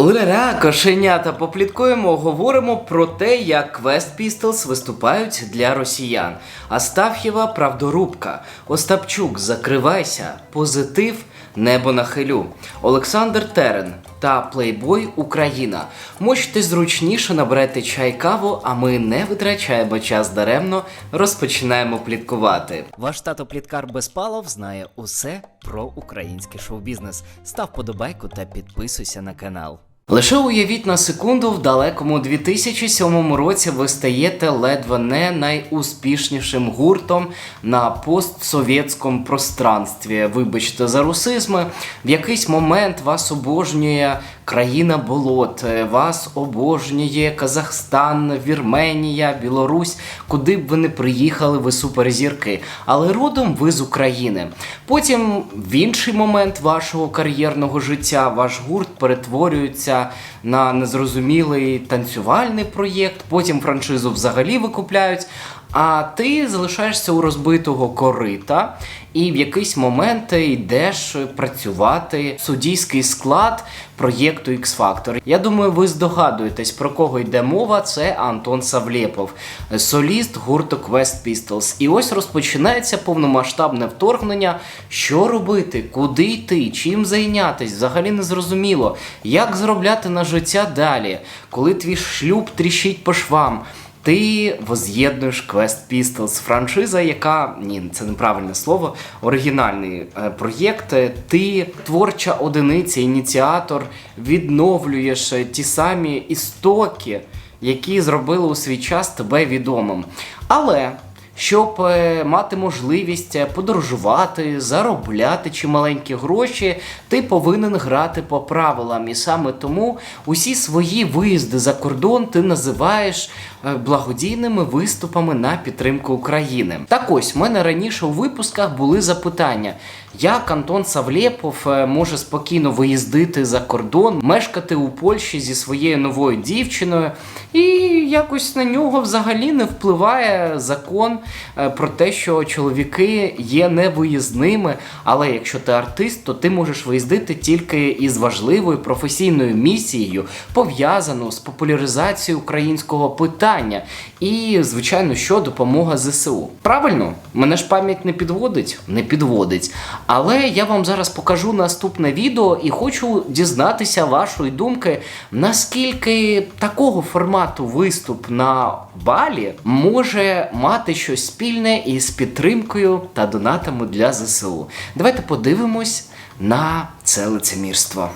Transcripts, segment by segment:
Уляля, кошенята, попліткуємо, говоримо про те, як Quest Pistols виступають для росіян. Астаф'єва правдорубка, Остапчук, закривайся, позитив, небо на хилю, Олександр Терен та Плейбой Україна. Можете зручніше набрати чай каву, а ми не витрачаємо час даремно, розпочинаємо пліткувати. Ваш тато Пліткар Безпалов знає усе про український шоу-бізнес. Став подобайку та підписуйся на канал. Лише уявіть на секунду, в далекому 2007 році ви стаєте ледве не найуспішнішим гуртом на постсовєтському пространстві. Вибачте за русизми. В якийсь момент вас обожнює країна болот, вас обожнює Казахстан, Вірменія, Білорусь, куди б ви не приїхали, ви суперзірки. Але родом ви з України. Потім в інший момент вашого кар'єрного життя ваш гурт перетворюється на незрозумілий танцювальний проєкт, потім франшизу взагалі викупляють. А ти залишаєшся у розбитого корита, і в якийсь момент йдеш працювати в суддійський склад проєкту X Factor. Я думаю, ви здогадуєтесь, про кого йде мова. Це Антон Савлєпов, соліст гурту Quest Pistols. І ось розпочинається повномасштабне вторгнення. Що робити, куди йти, чим зайнятись? Взагалі не зрозуміло, як заробляти на життя далі, коли твій шлюб тріщить по швам. Ти воз'єднуєш Quest Pistols, франшиза, яка ні, це неправильне слово, оригінальний е, проєкт. Ти творча одиниця, ініціатор, відновлюєш е, ті самі істоки, які зробили у свій час тебе відомим. Але щоб е, мати можливість подорожувати, заробляти чималенькі гроші, ти повинен грати по правилам. І саме тому усі свої виїзди за кордон ти називаєш благодійними виступами на підтримку України. Так ось в мене раніше у випусках були запитання. Як Антон Савлєпов е, може спокійно виїздити за кордон, мешкати у Польщі зі своєю новою дівчиною, і якось на нього взагалі не впливає закон е, про те, що чоловіки є невиїзними, але якщо ти артист, то ти можеш виїздити тільки із важливою професійною місією, пов'язану з популяризацією українського питання. І, звичайно, що допомога ЗСУ. Правильно, мене ж пам'ять не підводить? Не підводить. Але я вам зараз покажу наступне відео і хочу дізнатися вашої думки, наскільки такого формату виступ на балі може мати щось спільне із підтримкою та донатами для ЗСУ. Давайте подивимось на це лицемірство.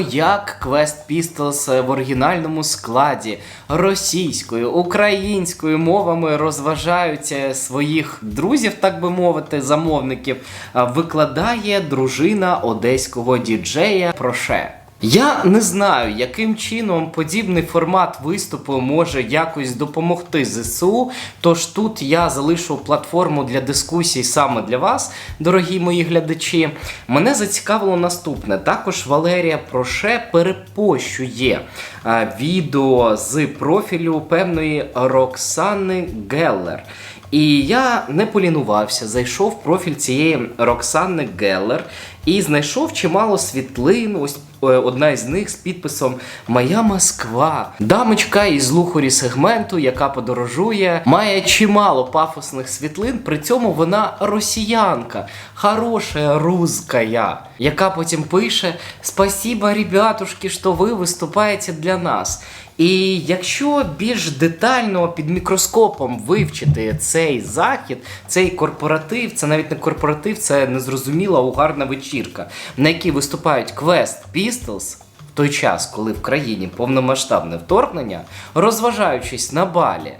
Як Quest Pistols в оригінальному складі російською, українською мовами розважають е, своїх друзів, так би мовити, замовників, викладає дружина одеського діджея Проше. Я не знаю, яким чином подібний формат виступу може якось допомогти ЗСУ. Тож тут я залишу платформу для дискусій саме для вас, дорогі мої глядачі. Мене зацікавило наступне. Також Валерія Проше перепощує е, відео з профілю певної Роксани Геллер. І я не полінувався, зайшов в профіль цієї Роксани Геллер і знайшов чимало світлин. Ось е, одна із них з підписом Моя Москва. Дамочка із лухорі сегменту, яка подорожує, має чимало пафосних світлин. При цьому вона росіянка, хороша русская, яка потім пише Спасибо, ребятушки, що ви виступаєте для нас. І якщо більш детально під мікроскопом вивчити цей захід, цей корпоратив, це навіть не корпоратив, це незрозуміла угарна вечірка, на якій виступають Quest Pistols, в той час, коли в країні повномасштабне вторгнення, розважаючись на балі.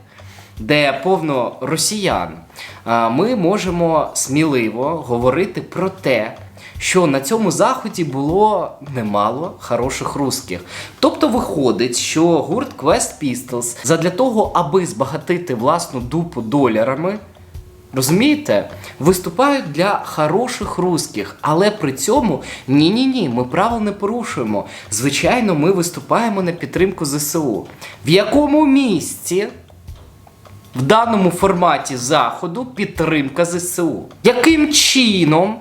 де повно росіян, ми можемо сміливо говорити про те, що на цьому заході було немало хороших русських. Тобто виходить, що гурт Quest Pistols задля того, аби збагатити власну дупу долярами, Розумієте? Виступають для хороших русських, але при цьому ні-ні ні, ми правил не порушуємо. Звичайно, ми виступаємо на підтримку ЗСУ. В якому місці в даному форматі заходу підтримка ЗСУ? Яким чином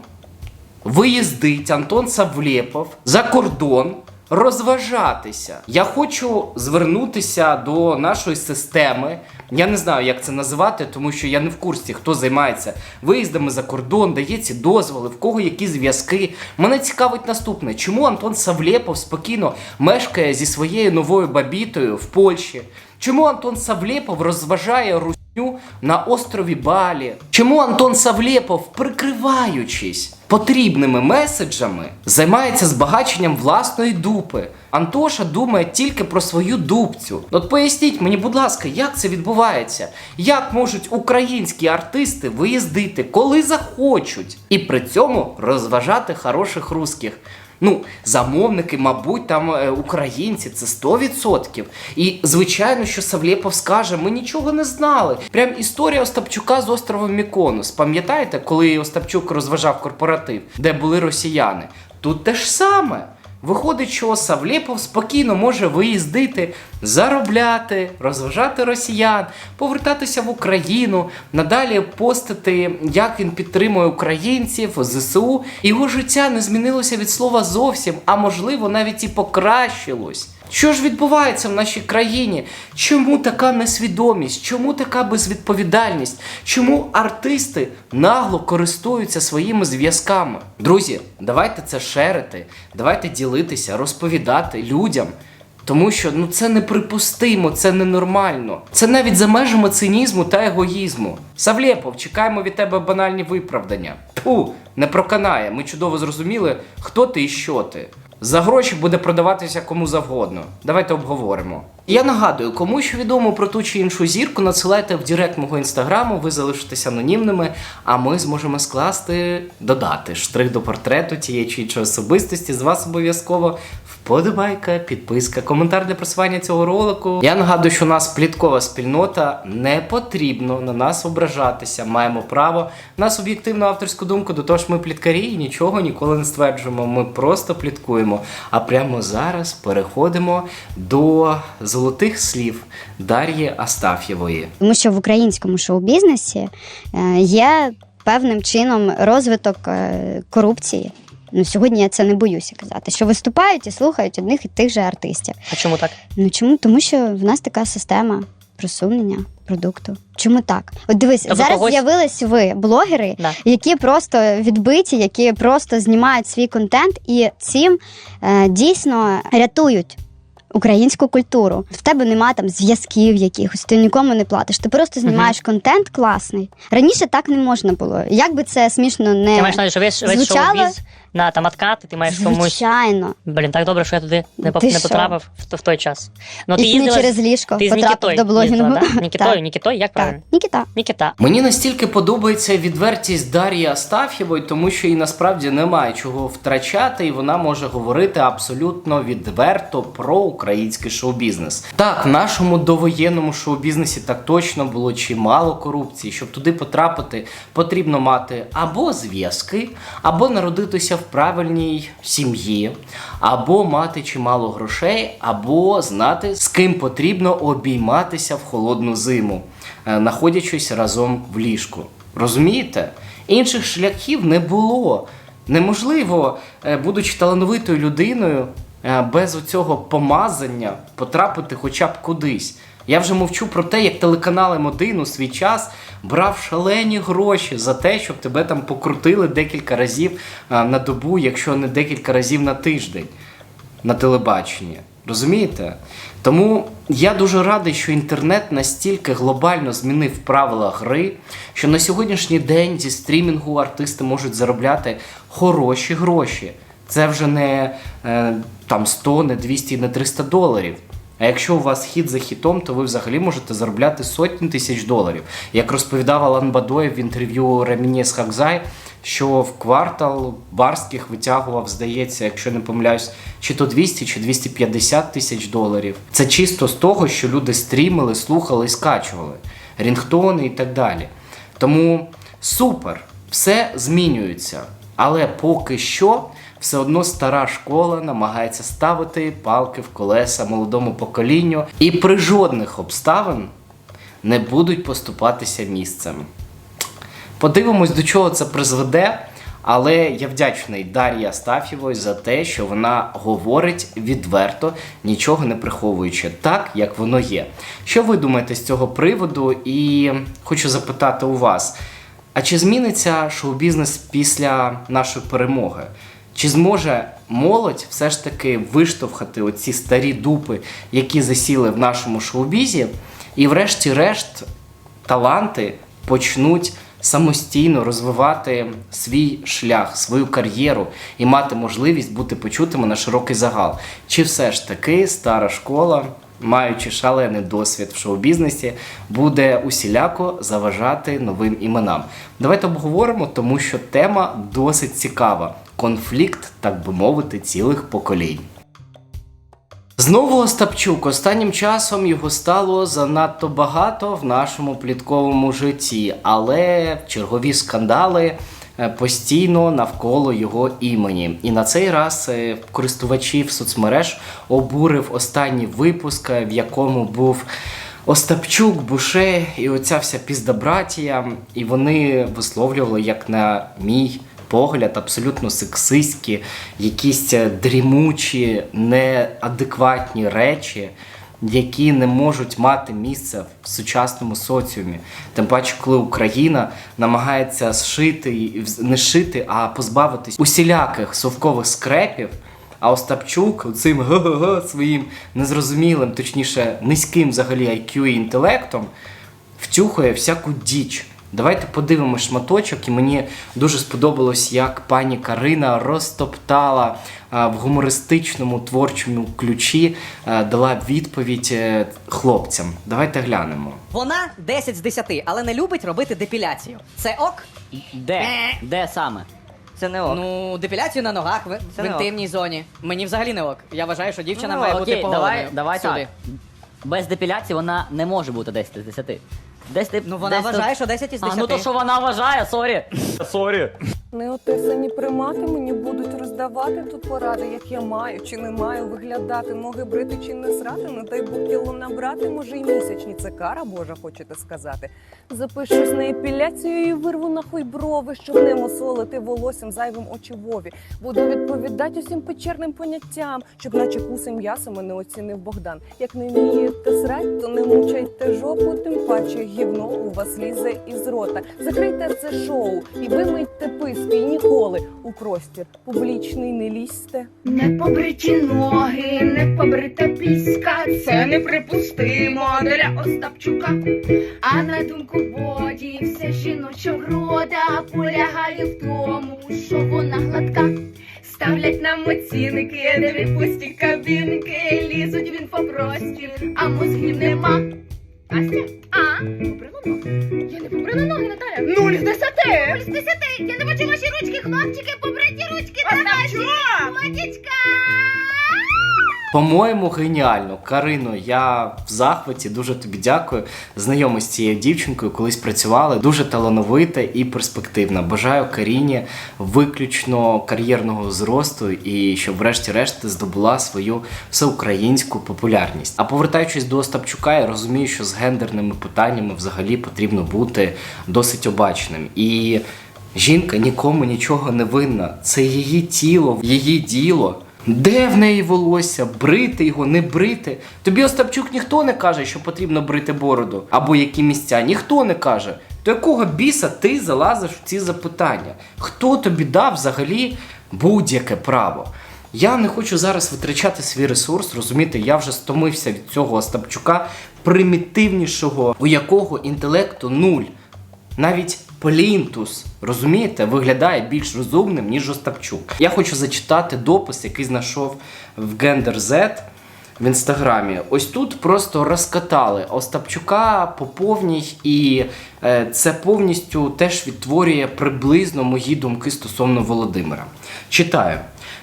виїздить Антон Савлєпов за кордон розважатися. Я хочу звернутися до нашої системи. Я не знаю, як це називати, тому що я не в курсі, хто займається виїздами за кордон, дає ці дозволи, в кого які зв'язки. Мене цікавить наступне: чому Антон Савлєпов спокійно мешкає зі своєю новою бабітою в Польщі? Чому Антон Савлєпов розважає русню на острові Балі? Чому Антон Савлєпов, прикриваючись потрібними меседжами, займається збагаченням власної дупи? Антоша думає тільки про свою дупцю. От поясніть мені, будь ласка, як це відбувається? Як можуть українські артисти виїздити, коли захочуть, і при цьому розважати хороших русських? Ну, замовники, мабуть, там е, українці, це 100%. І звичайно, що Савлєпов скаже, ми нічого не знали. Прям історія Остапчука з острова Міконос. Пам'ятаєте, коли Остапчук розважав корпоратив, де були росіяни? Тут те ж саме. Виходить, що Савлєпов спокійно може виїздити, заробляти, розважати росіян, повертатися в Україну, надалі постити, як він підтримує українців, ЗСУ. Його життя не змінилося від слова зовсім, а можливо навіть і покращилось. Що ж відбувається в нашій країні? Чому така несвідомість? Чому така безвідповідальність? Чому артисти нагло користуються своїми зв'язками? Друзі, давайте це шерити, давайте ділитися, розповідати людям. Тому що ну це неприпустимо, це ненормально. Це навіть за межами цинізму та егоїзму. Савлєпов, чекаємо від тебе банальні виправдання. Ту не проканає. Ми чудово зрозуміли, хто ти і що ти. За гроші буде продаватися кому завгодно. Давайте обговоримо. Я нагадую, кому що відомо про ту чи іншу зірку, надсилайте в директ мого інстаграму, ви залишитесь анонімними, а ми зможемо скласти, додати штрих до портрету тієї чи іншої особистості. З вас обов'язково вподобайка, підписка, коментар для просування цього ролику. Я нагадую, що у нас пліткова спільнота, не потрібно на нас ображатися. Маємо право на суб'єктивну авторську думку. До того ж, ми пліткарі і нічого ніколи не стверджуємо. Ми просто пліткуємо. А прямо зараз переходимо до золотих слів Дар'ї Астаф'євої. Тому що в українському шоу-бізнесі е, є певним чином розвиток е, корупції. Ну, сьогодні я це не боюся казати, що виступають і слухають одних і тих же артистів. А чому так? Ну чому? Тому що в нас така система просунення продукту. Чому так? От дивись, Тобто зараз когось- з'явились ви, блогери, Да. які просто відбиті, які просто знімають свій контент і цим е, дійсно рятують. Українську культуру в тебе нема там зв'язків якихось, ти нікому не платиш. Ти просто знімаєш контент класний. Раніше так не можна було. Як би це смішно не Ти маєш на увазі, що весь, весь звучало? шоу-біз на там откати, ти маєш комусь. звичайно, Блін, так добре, що я туди не, поп- Ти не що? потрапив в, в той час. Ну, і не їздила через ліжко ти з потрапив Нікітою до блогінгу. їздила, да? Нікітою, Так. Нікітою, як Так, правильно? Нікіта. Нікіта. Мені настільки подобається відвертість Дар'ї Астаф'євої, тому що їй насправді немає чого втрачати, і вона може говорити абсолютно відверто про український шоу-бізнес. Так, в нашому довоєнному шоу-бізнесі так точно було чимало корупції. Щоб туди потрапити, потрібно мати або зв'язки, або народитися в правильній сім'ї, або мати чимало грошей, або знати, з ким потрібно обійматися в холодну зиму, е, знаходячись разом в ліжку. Розумієте? Інших шляхів не було. Неможливо, е, будучи талановитою людиною, е, без оцього помазання потрапити хоча б кудись. Я вже мовчу про те, як телеканал М1 у свій час брав шалені гроші за те, щоб тебе там покрутили декілька разів на добу, якщо не декілька разів на тиждень на телебаченні. Розумієте? Тому я дуже радий, що інтернет настільки глобально змінив правила гри, що на сьогоднішній день зі стрімінгу артисти можуть заробляти хороші гроші. Це вже не е, там 100, не 200, не 300 доларів. А якщо у вас хід за хітом, то ви взагалі можете заробляти сотні тисяч доларів. Як розповідав Алан Бадоєв в інтерв'ю Ремінєс Хакзай, що в квартал Барських витягував, здається, якщо не помиляюсь, чи то 200, чи 250 тисяч доларів. Це чисто з того, що люди стрімили, слухали і скачували, рінгтони і так далі. Тому супер, все змінюється. Але поки що все одно стара школа намагається ставити палки в колеса молодому поколінню і при жодних обставин не будуть поступатися місцем. Подивимось, до чого це призведе. Але я вдячний Дар'ї Астафєвої за те, що вона говорить відверто, нічого не приховуючи, так як воно є. Що ви думаєте з цього приводу? І хочу запитати у вас: а чи зміниться шоу-бізнес після нашої перемоги? Чи зможе молодь все ж таки виштовхати оці старі дупи, які засіли в нашому шоу-бізі, і врешті-решт таланти почнуть самостійно розвивати свій шлях, свою кар'єру і мати можливість бути почутими на широкий загал. Чи все ж таки стара школа, маючи шалений досвід в шоу-бізнесі, буде усіляко заважати новим іменам? Давайте обговоримо, тому що тема досить цікава. Конфлікт, так би мовити, цілих поколінь. Знову Остапчук. Останнім часом його стало занадто багато в нашому плітковому житті, але чергові скандали е, постійно навколо його імені. І на цей раз е, користувачів соцмереж обурив останній випуск, е, в якому був. Остапчук, Буше і оця вся піздабратія, і вони висловлювали, як на мій погляд, абсолютно сексистські, якісь е, дрімучі, неадекватні речі, які не можуть мати місце в сучасному соціумі. Тим паче, коли Україна намагається зшити не шити, а позбавитись усіляких совкових скрепів. А Остапчук цим га-га-га своїм незрозумілим, точніше, низьким взагалі IQ і інтелектом втюхує всяку діч. Давайте подивимось шматочок, і мені дуже сподобалось, як пані Карина розтоптала в гумористичному творчому ключі, дала відповідь е, хлопцям. Давайте глянемо. Вона 10 з 10, але не любить робити депіляцію. Це ок? Де? Де саме? Це не ок. Ну, депіляцію на ногах в, Це в не ок. інтимній зоні. Мені взагалі не ок. Я вважаю, що дівчина Ну, має окей, бути поголеною. Давай, давай так. Без депіляції вона не може бути 10 з 10. Десь ти, Ну, вона десь вважає, тут- що 10 із А, ну то що вона вважає, сорі. Сорі. Неотесані примати мені будуть роздавати тут поради, як я маю чи не маю виглядати, ноги брити чи не срати, не дай Бог кіло набрати, може й місячні. Це кара Божа, хочете сказати. Запишусь на епіляцію і вирву нахуй брови, щоб не мосолити волоссям зайвим очевові. Буду відповідати усім печерним поняттям, щоб наче куси м'яса мене оцінив Богдан. Як не вмієте срать, то не мучайте жопу, тим паче гівно у вас лізе із рота. Закрийте це шоу і вимийте писки, ніколи у простір публічний не лізьте. Не побриті ноги, не побрита піска, це неприпустимо для Остапчука. А на думку боді, вся жіноча врода полягає в тому, що вона гладка. Ставлять нам оцінки, де пусті кабінки, лізуть в інфопростір, а мозгів нема. Ася, а? Побрила ноги? Я не побрила ноги, Наталя. Нуль з десяти! Нуль з десяти! Я не бачу ваші ручки, хлопчики, побриті ручки, давайте! Матічка! По-моєму, геніально. Карино, я в захваті, дуже тобі дякую. Знайомий з цією дівчинкою, колись працювали. Дуже талановита і перспективна. Бажаю Каріні виключно кар'єрного зросту і щоб, врешті-решт, здобула свою всеукраїнську популярність. А повертаючись до Остапчука, я розумію, що з гендерними питаннями взагалі потрібно бути досить обачним. І жінка нікому нічого не винна. Це її тіло, її діло. Де в неї волосся? Брити його, не брити. Тобі Остапчук ніхто не каже, що потрібно брити бороду або які місця. Ніхто не каже. До якого біса ти залазиш в ці запитання? Хто тобі дав взагалі будь-яке право? Я не хочу зараз витрачати свій ресурс, розумієте, я вже стомився від цього Остапчука, примітивнішого, у якого інтелекту нуль. Навіть Плінтус, розумієте, виглядає більш розумним, ніж Остапчук. Я хочу зачитати допис, який знайшов в Gender Z в інстаграмі. Ось тут просто розкатали Остапчука по повній, і е, це повністю теж відтворює приблизно мої думки стосовно Володимира. Читаю.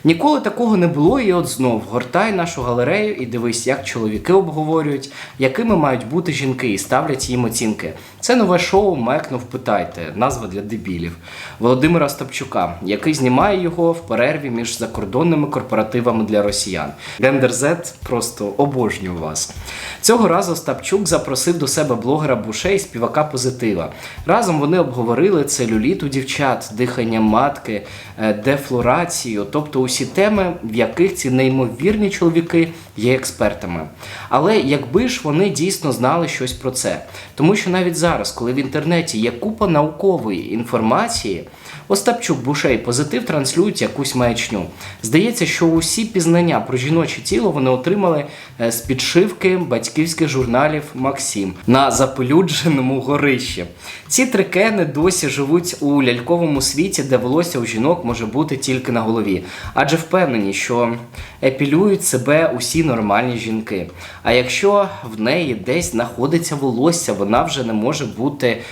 Ніколи такого не було, і от знов гортай нашу галерею і дивись, як чоловіки обговорюють, якими мають бути жінки, і ставлять їм оцінки. Це нове шоу Мекнув питайте, назва для дебілів Володимира Стапчука, який знімає його в перерві між закордонними корпоративами для росіян. Гендер Z просто обожнюю вас. Цього разу Стапчук запросив до себе блогера Буше і співака Позитива. Разом вони обговорили целюліт у дівчат, дихання матки, е, дефлорацію, тобто усі теми, в яких ці неймовірні чоловіки є експертами. Але якби ж вони дійсно знали щось про це, тому що навіть зараз, коли в інтернеті є купа наукової інформації, Остапчук, Буше і позитив транслюють якусь маячню. Здається, що усі пізнання про жіноче тіло вони отримали е, з підшивки батьківських журналів Максим на запелюдженому горищі. Ці трикени досі живуть у ляльковому світі, де волосся у жінок може бути тільки на голові, адже впевнені, що епілюють себе усі нормальні жінки. А якщо в неї десь знаходиться волосся, вона вже не може бути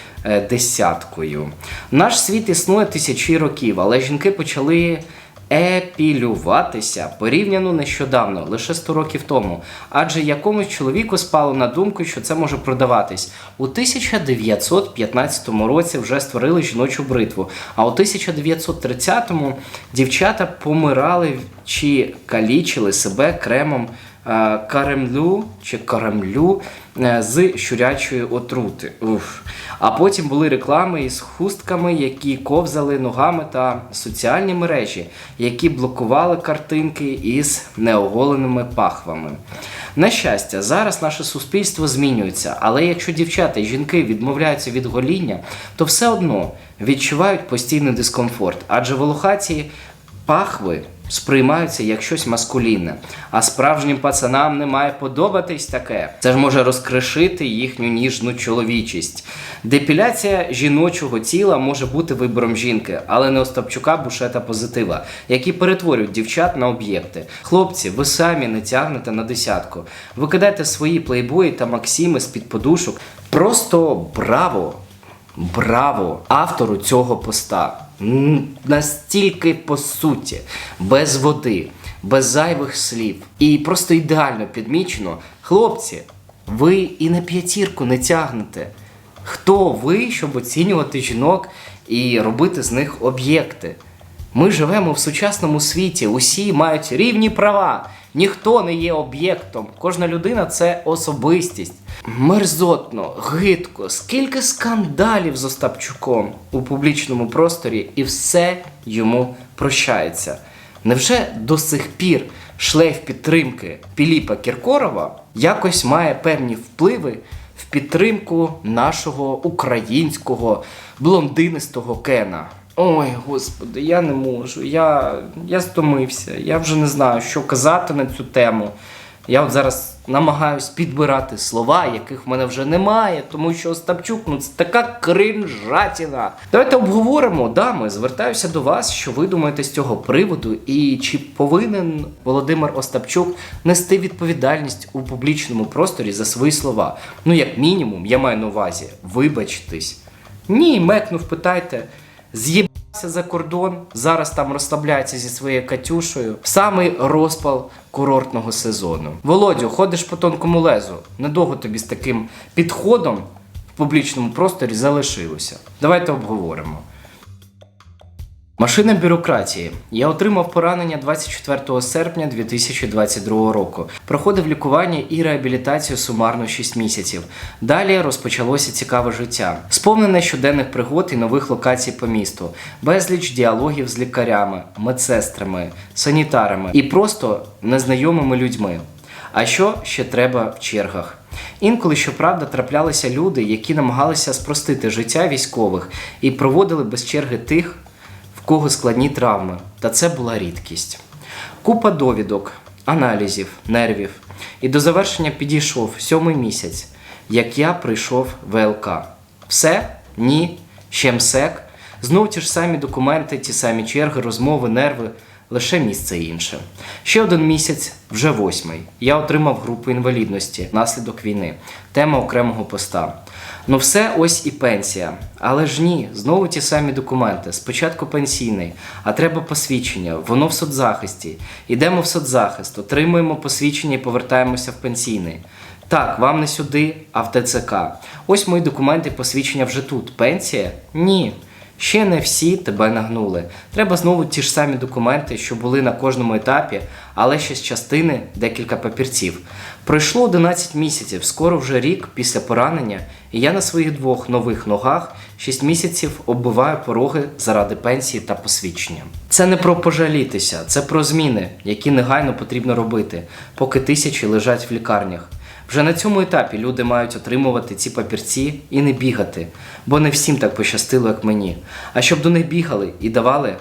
десяткою. Наш світ існує тисячі років, але жінки почали епілюватися порівняно нещодавно, лише 100 років тому. Адже якомусь чоловіку спало на думку, що це може продаватись. У 1915 році вже створили жіночу бритву, а у 1930-му дівчата помирали чи калічили себе кремом е, каремлю чи каремлю е, з щурячої отрути. Уф. А потім були реклами із хустками, які ковзали ногами та соціальні мережі, які блокували картинки із неоголеними пахвами. На щастя, зараз наше суспільство змінюється, але якщо дівчата і жінки відмовляються від гоління, то все одно відчувають постійний дискомфорт, адже волохаті пахви сприймаються як щось маскулінне, а справжнім пацанам не має подобатись таке. Це ж може розкришити їхню ніжну чоловічість. Депіляція жіночого тіла може бути вибором жінки, але не Остапчука, Бушета позитива, які перетворюють дівчат на об'єкти. Хлопці, ви самі не тягнете на десятку. Ви кидаєте свої плейбої та максими з-під подушок. Просто браво! Браво автору цього поста. Настільки по суті, без води, без зайвих слів. І просто ідеально підмічено. Хлопці, ви і на п'ятірку не тягнете. Хто ви, щоб оцінювати жінок і робити з них об'єкти? Ми живемо в сучасному світі, усі мають рівні права. Ніхто не є об'єктом. Кожна людина це особистість. Мерзотно, гидко, скільки скандалів з Остапчуком у публічному просторі, і все йому прощається. Невже до сих пір шлейф підтримки Піліпа Кіркорова якось має певні впливи в підтримку нашого українського блондинистого Кена? Ой, господи, я не можу. Я, я стомився. Я вже не знаю, що казати на цю тему. Я от зараз намагаюсь підбирати слова, яких в мене вже немає, тому що Остапчук, ну це така кринжатіна. Давайте обговоримо, дами. Звертаюся до вас, що ви думаєте з цього приводу, і чи повинен Володимир Остапчук нести відповідальність у публічному просторі за свої слова? Ну, як мінімум, я маю на увазі, вибачтесь. Ні, мекнув, питайте. З'їбався за кордон, зараз там розслабляється зі своєю Катюшею. В самий розпал курортного сезону. Володю, ходиш по тонкому лезу. Недовго тобі з таким підходом в публічному просторі залишилося. Давайте обговоримо. Машина бюрократії. Я отримав поранення 24 серпня 2022 року. Проходив лікування і реабілітацію сумарно 6 місяців. Далі розпочалося цікаве життя, сповнене щоденних пригод і нових локацій по місту, безліч діалогів з лікарями, медсестрами, санітарами і просто незнайомими людьми. А що ще треба в чергах? Інколи, щоправда, траплялися люди, які намагалися спростити життя військових і проводили без черги тих, кого складні травми, та це була рідкість. Купа довідок, аналізів, нервів. І до завершення підійшов сьомий місяць, як я прийшов в ВЛК. Все? Ні. Ще МСЕК. Знов ті ж самі документи, ті самі черги, розмови, нерви. лише місце інше. Ще один місяць, вже восьмий. Я отримав групу інвалідності внаслідок війни. Тема окремого поста. Ну все ось і пенсія. Але ж ні, знову ті самі документи. Спочатку пенсійний, а треба посвідчення, воно в соцзахисті. Йдемо в соцзахист, отримуємо посвідчення і повертаємося в пенсійний. Так, вам не сюди, а в ТЦК. Ось мої документи, посвідчення вже тут. Пенсія? Ні. Ще не всі тебе нагнули. Треба знову ті ж самі документи, що були на кожному етапі, але ще з частини декілька папірців. Пройшло 11 місяців, скоро вже рік після поранення, і я на своїх двох нових ногах 6 місяців оббиваю пороги заради пенсії та посвідчення. Це не про пожалітися, це про зміни, які негайно потрібно робити, поки тисячі лежать в лікарнях. Вже на цьому етапі люди мають отримувати ці папірці і не бігати, бо не всім так пощастило, як мені. А щоб до них бігали і давали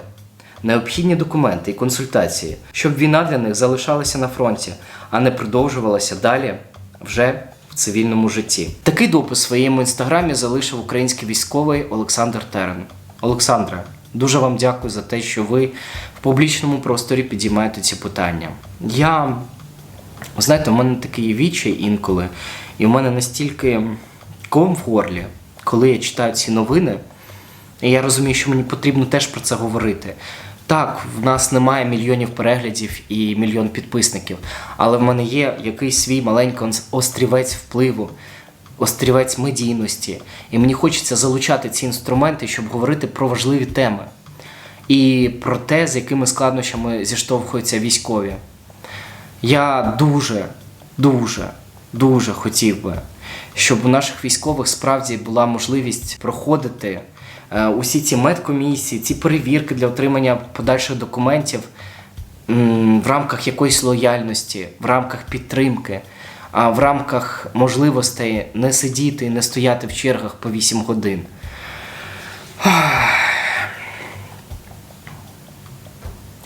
необхідні документи і консультації, щоб війна для них залишалася на фронті, а не продовжувалася далі вже в цивільному житті. Такий допис в своєму інстаграмі залишив український військовий Олександр Терен. Олександре, дуже вам дякую за те, що ви в публічному просторі підіймаєте ці питання. Я Знаєте, у мене такий відчай інколи, і в мене настільки ком в горлі, коли я читаю ці новини, і я розумію, що мені потрібно теж про це говорити. Так, в нас немає мільйонів переглядів і мільйон підписників, але в мене є якийсь свій маленький острівець впливу, острівець медійності. І мені хочеться залучати ці інструменти, щоб говорити про важливі теми і про те, з якими складнощами зіштовхуються військові. Я дуже, дуже, дуже хотів би, щоб у наших військових справді була можливість проходити усі ці медкомісії, ці перевірки для отримання подальших документів в рамках якоїсь лояльності, в рамках підтримки, в рамках можливостей не сидіти і не стояти в чергах по 8 годин.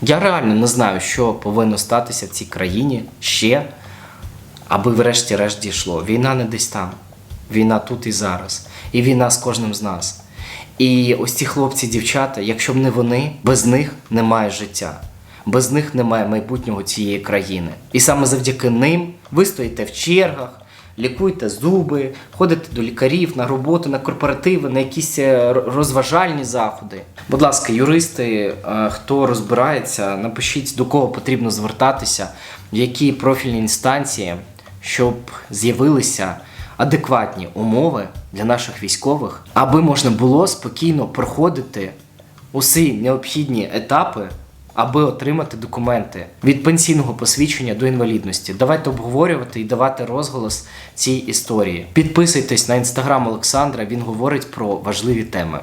Я реально не знаю, що повинно статися в цій країні ще, аби врешті-решт дійшло. Війна не десь там. Війна тут і зараз. І війна з кожним з нас. І ось ці хлопці, дівчата, якщо б не вони, без них немає життя. Без них немає майбутнього цієї країни. І саме завдяки ним ви стоїте в чергах, лікуєте зуби, ходите до лікарів на роботу, на корпоративи, на якісь е, розважальні заходи. Будь ласка, юристи, е, хто розбирається, напишіть до кого потрібно звертатися, в які профільні інстанції, щоб з'явилися адекватні умови для наших військових, аби можна було спокійно проходити усі необхідні етапи, аби отримати документи від пенсійного посвідчення до інвалідності. Давайте обговорювати і давати розголос цій історії. Підписуйтесь на інстаграм Олександра, він говорить про важливі теми.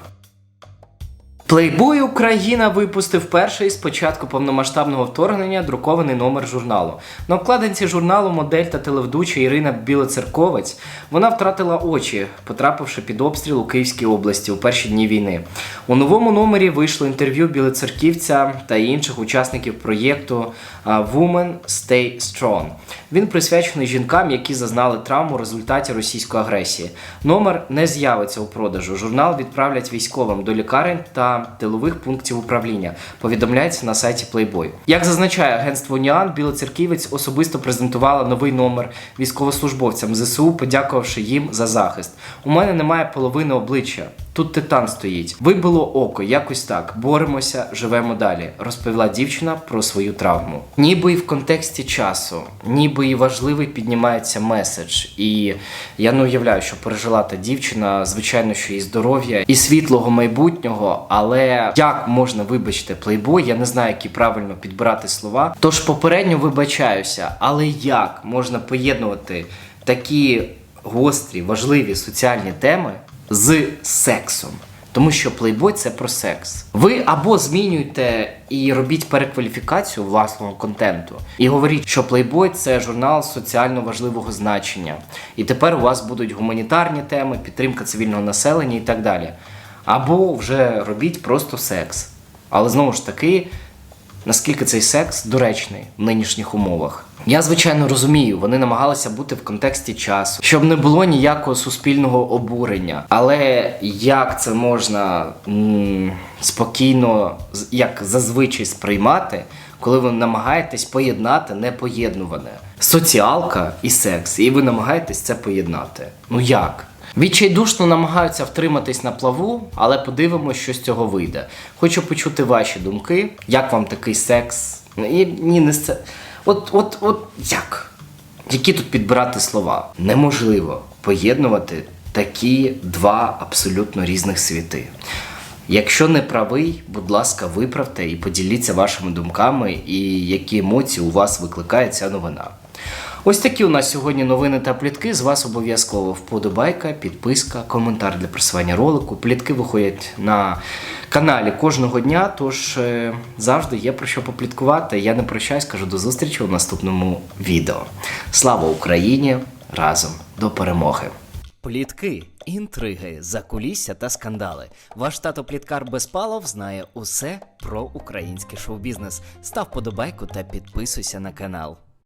Playboy Україна випустив перший з початку повномасштабного вторгнення друкований номер журналу. На обкладинці журналу модель та телеведуча Ірина Білоцерковець вона втратила очі, потрапивши під обстріл у Київській області у перші дні війни. У новому номері вийшло інтерв'ю білоцерківця та інших учасників проєкту а, Women Stay Strong. Він присвячений жінкам, які зазнали травму у результаті російської агресії. Номер не з'явиться у продажу. Журнал відправлять військовим до лікарень та тилових пунктів управління. Повідомляється на сайті Playboy. Як зазначає агентство Ніан, Білоцерківець особисто презентувала новий номер військовослужбовцям ЗСУ, подякувавши їм за захист. У мене немає половини обличчя. Тут титан стоїть. Вибило око, якось так. Боремося, живемо далі. Розповіла дівчина про свою травму. Ніби і в контексті часу, ніби і важливий піднімається меседж. І я не уявляю, що пережила та дівчина, звичайно, що і здоров'я, і світлого майбутнього. Але як можна вибачити плейбой? Я не знаю, які правильно підбирати слова. Тож попередньо вибачаюся, але як можна поєднувати такі гострі, важливі соціальні теми з сексом. Тому що плейбой це про секс. Ви або змінюєте і робіть перекваліфікацію власного контенту, і говоріть, що плейбой це журнал соціально важливого значення. І тепер у вас будуть гуманітарні теми, підтримка цивільного населення і так далі. Або вже робіть просто секс. Але знову ж таки, наскільки цей секс доречний в нинішніх умовах. Я звичайно розумію, вони намагалися бути в контексті часу, щоб не було ніякого суспільного обурення. Але як це можна м, спокійно, як зазвичай сприймати, коли ви намагаєтесь поєднати непоєднуване. Соціалка і секс, і ви намагаєтесь це поєднати. Ну як? Відчайдушно намагаються втриматись на плаву, але подивимось, що з цього вийде. Хочу почути ваші думки. Як вам такий секс? І, ні, не це. От, от, от як? Які тут підбирати слова? Неможливо поєднувати такі два абсолютно різних світи. Якщо не правий, будь ласка, виправте і поділіться вашими думками і які емоції у вас викликає ця новина. Ось такі у нас сьогодні новини та плітки. З вас обов'язково вподобайка, підписка, коментар для просування ролику. Плітки виходять на каналі кожного дня, тож е, завжди є про що попліткувати. Я не прощаюсь, кажу до зустрічі у наступному відео. Слава Україні! Разом до перемоги! Плітки, інтриги, закулісся та скандали. Ваш тато Пліткар Безпалов знає усе про український шоу-бізнес. Став подобайку та підписуйся на канал.